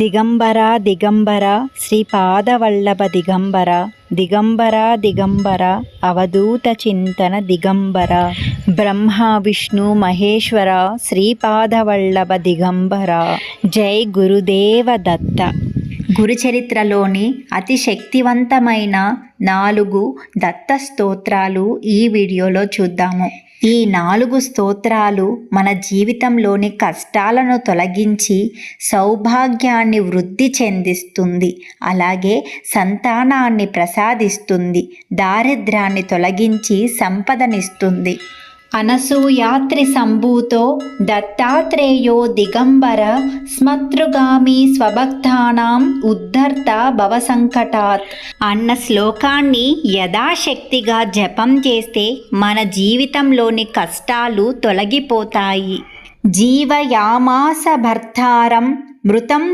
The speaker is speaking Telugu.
దిగంబర దిగంబర శ్రీపాదవల్లభ దిగంబర దిగంబర దిగంబర అవధూత చింతన దిగంబర బ్రహ్మ విష్ణు మహేశ్వర శ్రీపాదవల్లభ దిగంబర జై గురుదేవ దత్త గురుచరిత్రలోని అతి శక్తివంతమైన నాలుగు దత్త స్తోత్రాలు ఈ వీడియోలో చూద్దాము. ఈ నాలుగు స్తోత్రాలు మన జీవితంలోని కష్టాలను తొలగించి సౌభాగ్యాన్ని వృద్ధి చెందిస్తుంది. అలాగే సంతానాన్ని ప్రసాదిస్తుంది. దారిద్ర్యాన్ని తొలగించి సంపదనిస్తుంది. అనసూయాత్రి సంభూతో దత్తాత్రేయో దిగంబర స్మతృగామి స్వభక్తానాం ఉద్ధర్త భవసంకటాత్. అన్న శ్లోకాన్ని యథాశక్తిగా జపం చేస్తే మన జీవితంలోని కష్టాలు తొలగిపోతాయి. జీవయామాస భర్తారం మృతం